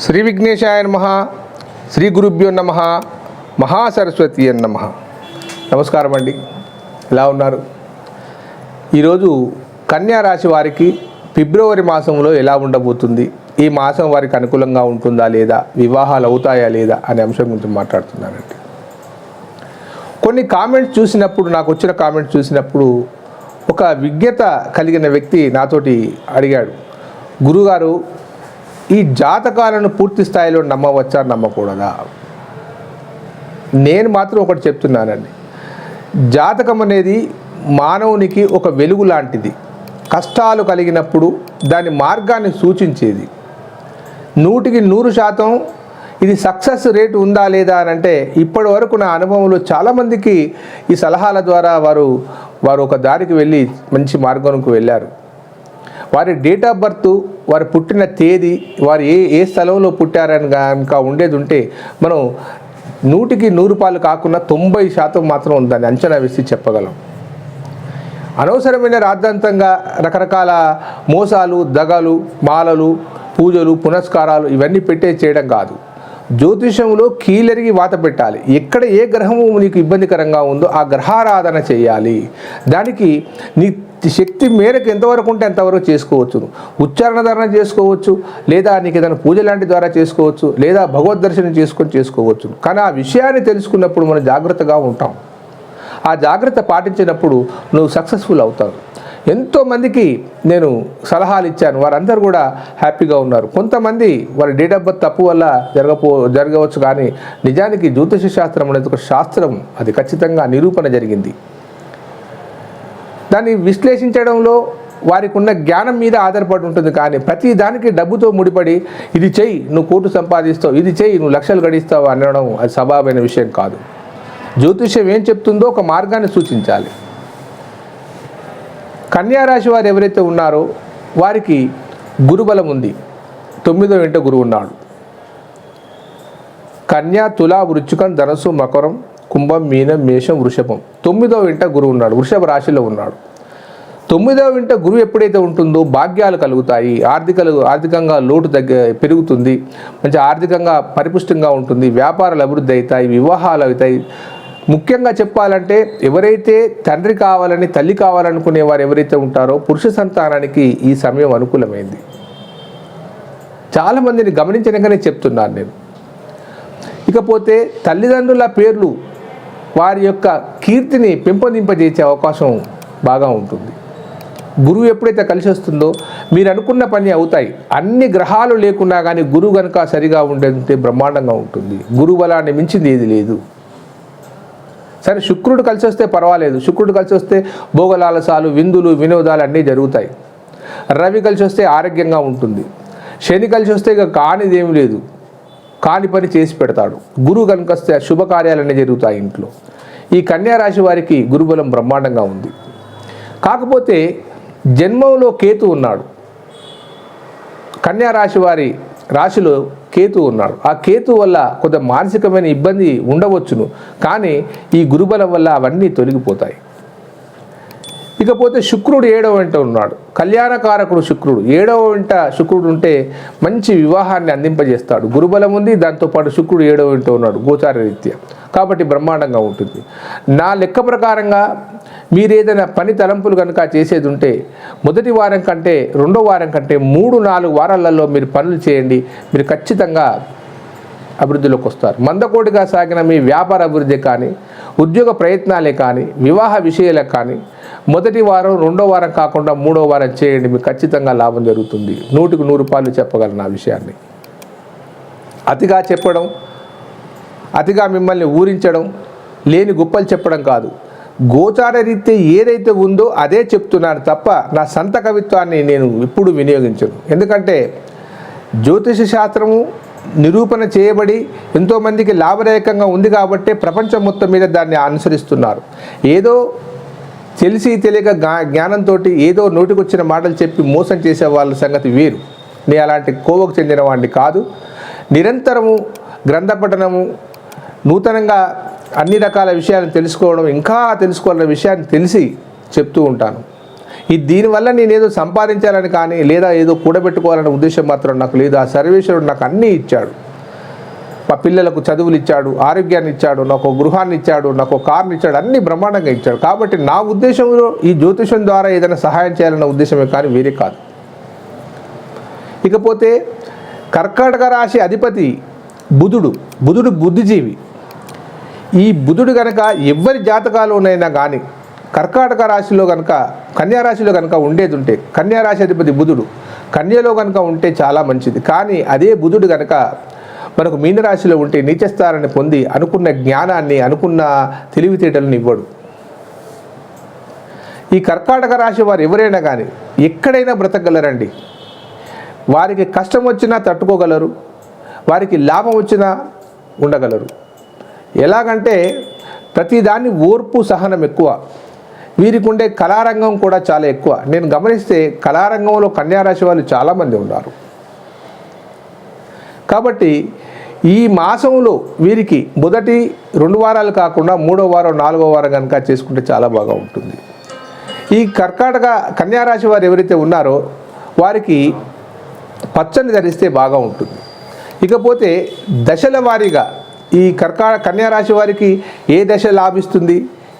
శ్రీ విఘ్నేశాయ నమ శ్రీ గురుభ్యో నమ మహాసరస్వతి అని నమ. నమస్కారం అండి. ఎలా ఉన్నారు? ఈరోజు కన్యా రాశి వారికి ఫిబ్రవరి మాసంలో ఎలా ఉండబోతుంది? ఈ మాసం వారికి అనుకూలంగా ఉంటుందా లేదా? వివాహాలు అవుతాయా లేదా? అనే అంశం గురించి మాట్లాడుతున్నానండి. కొన్ని కామెంట్స్ చూసినప్పుడు నాకు వచ్చిన కామెంట్స్ చూసినప్పుడు ఒక విజ్ఞత కలిగిన వ్యక్తి నాతోటి అడిగాడు. గురుగారు ఈ జాతకాలను పూర్తి స్థాయిలో నమ్మవచ్చా నమ్మకూడదా? నేను మాత్రం ఒకటి చెప్తున్నానండి. జాతకం అనేది మానవునికి ఒక వెలుగు లాంటిది. కష్టాలు కలిగినప్పుడు దాని మార్గాన్ని సూచించేది. నూటికి నూరు శాతం ఇది సక్సెస్ రేటు ఉందా లేదా అని అంటే ఇప్పటి వరకు నా అనుభవంలో చాలామందికి ఈ సలహాల ద్వారా వారు వారు ఒక దారికి వెళ్ళి మంచి మార్గంకు వెళ్ళారు. వారి డేట్ ఆఫ్ బర్త్ వారు పుట్టిన తేదీ వారు ఏ ఏ స్థలంలో పుట్టారని కనుక ఉండేది ఉంటే మనం నూటికి నూరు పాలు కాకుండా తొంభై శాతం మాత్రం ఉందని అంచనా వేసి చెప్పగలం. అనవసరమైన రాద్ధాంతంగా రకరకాల మోసాలు దగలు మాలలు పూజలు పునస్కారాలు ఇవన్నీ పెట్టే చేయడం కాదు. జ్యోతిషంలో కీలరిగి వాత పెట్టాలి. ఎక్కడ ఏ గ్రహము నీకు ఇబ్బందికరంగా ఉందో ఆ గ్రహారాధన చేయాలి. దానికి నీ శక్తి మేరకు ఎంతవరకు ఉంటే అంతవరకు చేసుకోవచ్చు. ఉచ్చారణ ధారణ చేసుకోవచ్చు లేదా నీకు ఏదైనా పూజ లాంటి ద్వారా చేసుకోవచ్చు లేదా భగవద్ దర్శనం చేసుకొని చేసుకోవచ్చు. కానీ ఆ విషయాన్ని తెలుసుకున్నప్పుడు మనం జాగ్రత్తగా ఉంటాం. ఆ జాగ్రత్త పాటించినప్పుడు నువ్వు సక్సెస్ఫుల్ అవుతావు. ఎంతోమందికి నేను సలహాలు ఇచ్చాను. వారందరూ కూడా హ్యాపీగా ఉన్నారు. కొంతమంది వారి డేట్ ఆఫ్ బర్త్ తప్పు వల్ల జరగపో జరగవచ్చు కానీ నిజానికి జ్యోతిష శాస్త్రం అనేది ఒక శాస్త్రం. అది ఖచ్చితంగా నిరూపణ జరిగింది. దాన్ని విశ్లేషించడంలో వారికి ఉన్న జ్ఞానం మీద ఆధారపడి ఉంటుంది. కానీ ప్రతి దానికి డబ్బుతో ముడిపడి ఇది చెయ్యి నువ్వు కోటు సంపాదిస్తావు ఇది చెయ్యి నువ్వు లక్షలు గడిస్తావు అనడం అది స్వభావమైన విషయం కాదు. జ్యోతిష్యం ఏం చెప్తుందో ఒక మార్గాన్ని సూచించాలి. కన్యారాశి వారు ఎవరైతే ఉన్నారో వారికి గురుబలం ఉంది. తొమ్మిదో వెంట గురువు ఉన్నాడు. కన్యా తులా వృచ్చికం ధనస్సు మకరం కుంభం మీనం మేషం వృషభం. తొమ్మిదో ఇంట గురువు ఉన్నాడు వృషభ రాశిలో ఉన్నాడు. తొమ్మిదవ ఇంట గురువు ఎప్పుడైతే ఉంటుందో భాగ్యాలు కలుగుతాయి ఆర్థికలు ఆర్థికంగా లోటు తగ్గ పెరుగుతుంది మంచి ఆర్థికంగా పరిపుష్టంగా ఉంటుంది వ్యాపారాలు అభివృద్ధి అవుతాయి వివాహాలు అవుతాయి. ముఖ్యంగా చెప్పాలంటే ఎవరైతే తండ్రి కావాలని తల్లి కావాలనుకునే వారు ఎవరైతే ఉంటారో పురుష సంతానానికి ఈ సమయం అనుకూలమైంది. చాలామందిని గమనించడంగానే చెప్తున్నాను నేను. ఇకపోతే తల్లిదండ్రుల పేర్లు వారి యొక్క కీర్తిని పెంపొందింపజేసే అవకాశం బాగా ఉంటుంది. గురువు ఎప్పుడైతే కలిసి వస్తుందో మీరు అనుకున్న పని అవుతాయి. అన్ని గ్రహాలు లేకున్నా కానీ గురువు కనుక సరిగా ఉండేదంటే బ్రహ్మాండంగా ఉంటుంది. గురువు బలాన్ని మించింది ఏది లేదు. సరే శుక్రుడు కలిసి వస్తే పర్వాలేదు. శుక్రుడు కలిసి వస్తే భోగలాలసాలు విందులు వినోదాలు అన్నీ జరుగుతాయి. రవి కలిసి వస్తే ఆరోగ్యంగా ఉంటుంది. శని కలిసి వస్తే ఇక కానిదేమీ లేదు. కాని పని చేసి పెడతాడు. గురువు కనుకొస్తే శుభకార్యాలన్నీ జరుగుతాయి ఇంట్లో. ఈ కన్యా రాశి వారికి గురుబలం బ్రహ్మాండంగా ఉంది. కాకపోతే జన్మంలో కేతు ఉన్నాడు. కన్యారాశి వారి రాశిలో కేతు ఉన్నాడు. ఆ కేతు వల్ల కొంత మానసికమైన ఇబ్బంది ఉండవచ్చును. కానీ ఈ గురుబలం వల్ల అవన్నీ తొలగిపోతాయి. ఇకపోతే శుక్రుడు ఏడవ వెంట ఉన్నాడు. కళ్యాణకారకుడు శుక్రుడు. ఏడవ వెంట శుక్రుడు ఉంటే మంచి వివాహాన్ని అందింపజేస్తాడు. గురుబలం ఉంది దాంతోపాటు శుక్రుడు ఏడవ వెంట ఉన్నాడు గోచార రీత్యా. కాబట్టి బ్రహ్మాండంగా ఉంటుంది. నా లెక్క ప్రకారంగా మీరు ఏదైనా పని తలంపులు కనుక చేసేది ఉంటే మొదటి వారం కంటే రెండో వారం కంటే మూడు నాలుగు వారాలలో మీరు పనులు చేయండి. మీరు ఖచ్చితంగా అభివృద్ధిలోకి వస్తారు. మందకోటిగా సాగిన మీ వ్యాపార అభివృద్ధి కానీ ఉద్యోగ ప్రయత్నాలే కానీ వివాహ విషయాలే కానీ మొదటి వారం రెండో వారం కాకుండా మూడో వారం చేయండి మీకు ఖచ్చితంగా లాభం జరుగుతుంది. నూటికి నూరు రూపాయలు చెప్పగలను ఆ విషయాన్ని. అతిగా చెప్పడం అతిగా మిమ్మల్ని ఊరించడం లేని గుప్పలు చెప్పడం కాదు. గోచార రీత్యా ఏదైతే ఉందో అదే చెప్తున్నాను తప్ప నా సంత కవిత్వాన్ని నేను ఇప్పుడు వినియోగించను. ఎందుకంటే జ్యోతిష శాస్త్రము నిరూపణ చేయబడి ఎంతోమందికి లాభదాయకంగా ఉంది కాబట్టే ప్రపంచం మొత్తం మీద దాన్ని అనుసరిస్తున్నారు. ఏదో తెలిసి తెలియక జ్ఞానంతో ఏదో నోటికొచ్చిన మాటలు చెప్పి మోసం చేసే వాళ్ళ సంగతి వేరు. నేను అలాంటి కోవకు చెందిన వాడిని కాదు. నిరంతరము గ్రంథ పఠనము నూతనంగా అన్ని రకాల విషయాలను తెలుసుకోవడం ఇంకా తెలుసుకోవాలన్న విషయాన్ని తెలిసి చెప్తూ ఉంటాను. ఈ దీనివల్ల నేను ఏదో సంపాదించాలని కానీ లేదా ఏదో కూడబెట్టుకోవాలనే ఉద్దేశం మాత్రం నాకు లేదు. ఆ సర్వేశ్వరుడు నాకు అన్నీ ఇచ్చాడు. మా పిల్లలకు చదువులు ఇచ్చాడు ఆరోగ్యాన్ని ఇచ్చాడు నాకు గృహాన్ని ఇచ్చాడు నాకు కార్ని ఇచ్చాడు అన్ని బ్రహ్మాండంగా ఇచ్చాడు. కాబట్టి నా ఉద్దేశంలో ఈ జ్యోతిషం ద్వారా ఏదైనా సహాయం చేయాలన్న ఉద్దేశమే కానీ వేరే కాదు. ఇకపోతే కర్కాటక రాశి అధిపతి బుధుడు బుధుడు బుద్ధిజీవి. ఈ బుధుడు కనుక ఎవరి జాతకాలోనైనా కానీ కర్కాటక రాశిలో కనుక కన్యారాశిలో కనుక ఉండేది ఉంటే కన్యా రాశి అధిపతి బుధుడు కన్యలో కనుక ఉంటే చాలా మంచిది. కానీ అదే బుధుడు కనుక మనకు మీనరాశిలో ఉంటే నీచస్థానాన్ని పొంది అనుకున్న జ్ఞానాన్ని అనుకున్న తెలివితేటలను ఇవ్వడు. ఈ కర్కాటక రాశి వారు ఎవరైనా కానీ ఎక్కడైనా బ్రతకగలరండి. వారికి కష్టం వచ్చినా తట్టుకోగలరు వారికి లాభం వచ్చినా ఉండగలరు. ఎలాగంటే ప్రతిదాన్ని ఓర్పు సహనం ఎక్కువ. వీరికి ఉండే కళారంగం కూడా చాలా ఎక్కువ. నేను గమనిస్తే కళారంగంలో కన్యారాశి వాళ్ళు చాలామంది ఉన్నారు. కాబట్టి ఈ మాసంలో వీరికి మొదటి రెండు వారాలు కాకుండా మూడో వారం నాలుగో వారం కనుక చేసుకుంటే చాలా బాగా ఉంటుంది. ఈ కర్కాటక కన్యారాశి వారు ఎవరైతే ఉన్నారో వారికి పచ్చని ధరిస్తే బాగా ఉంటుంది. ఇకపోతే దశల వారీగా ఈ కర్కా కన్యారాశి వారికి ఏ దశ లాభిస్తుంది?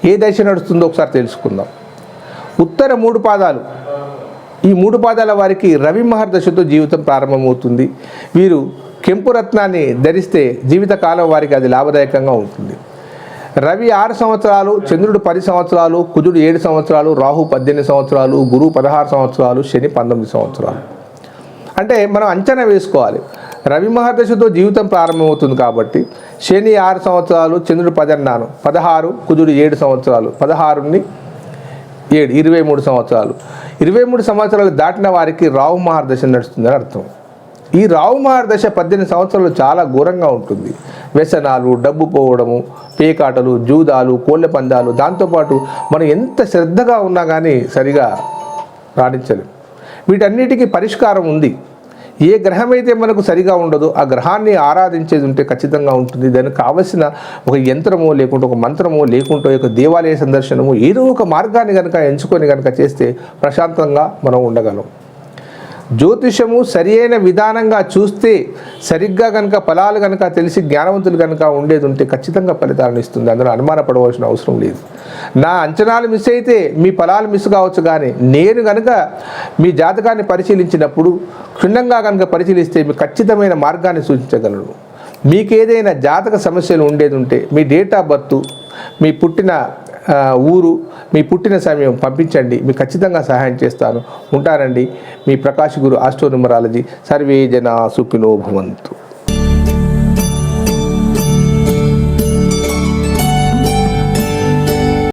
ఏ దశ నడుస్తుందో ఒకసారి తెలుసుకుందాం. ఉత్తర మూడు పాదాలు. ఈ మూడు పాదాల వారికి రవి మహర్దశతో జీవితం ప్రారంభమవుతుంది. వీరు కెంపు రత్నాన్ని ధరిస్తే జీవితకాలం వారికి అది లాభదాయకంగా ఉంటుంది. రవి ఆరు సంవత్సరాలు చంద్రుడు పది సంవత్సరాలు కుజుడు ఏడు సంవత్సరాలు రాహు పద్దెనిమిది సంవత్సరాలు గురువు పదహారు సంవత్సరాలు శని పంతొమ్మిది సంవత్సరాలు. అంటే మనం అంచనా వేసుకోవాలి. రవి మహర్దశతో జీవితం ప్రారంభమవుతుంది కాబట్టి శని ఆరు సంవత్సరాలు చంద్రుడు పదన్నాను. పదహారు కుజుడు ఏడు సంవత్సరాలు. పదహారుని ఏడు ఇరవై మూడు సంవత్సరాలు. ఇరవై మూడు సంవత్సరాలు దాటిన వారికి రావు మహర్దశ నడుస్తుందని అర్థం. ఈ రావు మహర్దశ పద్దెనిమిది సంవత్సరాలు చాలా ఘోరంగా ఉంటుంది. వ్యసనాలు డబ్బు పోవడము పేకాటలు జూదాలు కోళ్ళ పందాలు దాంతోపాటు మనం ఎంత శ్రద్ధగా ఉన్నా కానీ సరిగా రాణించలేం. వీటన్నిటికీ పరిష్కారం ఉంది. ఏ గ్రహం అయితే మనకు సరిగా ఉండదో ఆ గ్రహాన్ని ఆరాధించేది ఉంటే ఖచ్చితంగా ఉంటుంది. దానికి కావలసిన ఒక యంత్రమో లేకుంటే ఒక మంత్రమో లేకుంటే ఒక దేవాలయ సందర్శనము ఏదో ఒక మార్గాన్ని కనుక ఎంచుకొని కనుక చేస్తే ప్రశాంతంగా మనం ఉండగలం. జ్యోతిషము సరి అయిన విధానంగా చూస్తే సరిగ్గా కనుక ఫలాలు కనుక తెలిసి జ్ఞానవంతులు కనుక ఉండేది ఉంటే ఖచ్చితంగా ఫలితాలను ఇస్తుంది. అందులో అనుమానపడవలసిన అవసరం లేదు. నా అంచనాలు మిస్ అయితే మీ ఫలాలు మిస్ కావచ్చు కానీ నేను కనుక మీ జాతకాన్ని పరిశీలించినప్పుడు క్షుణ్ణంగా కనుక పరిశీలిస్తే మీ ఖచ్చితమైన మార్గాన్ని సూచించగలను మీకు ఏదైనా జాతక సమస్యలు ఉండేది ఉంటే మీ డేట్ ఆఫ్ బర్త్ మీ పుట్టిన ఊరు మీ పుట్టిన సమయం పంపించండి. మీకు ఖచ్చితంగా సహాయం చేస్తాను. ఉంటానండి మీ ప్రకాష్ గురు ఆస్ట్రో న్యూమరాలజీ సర్వే జన సుఖినో భవంతు.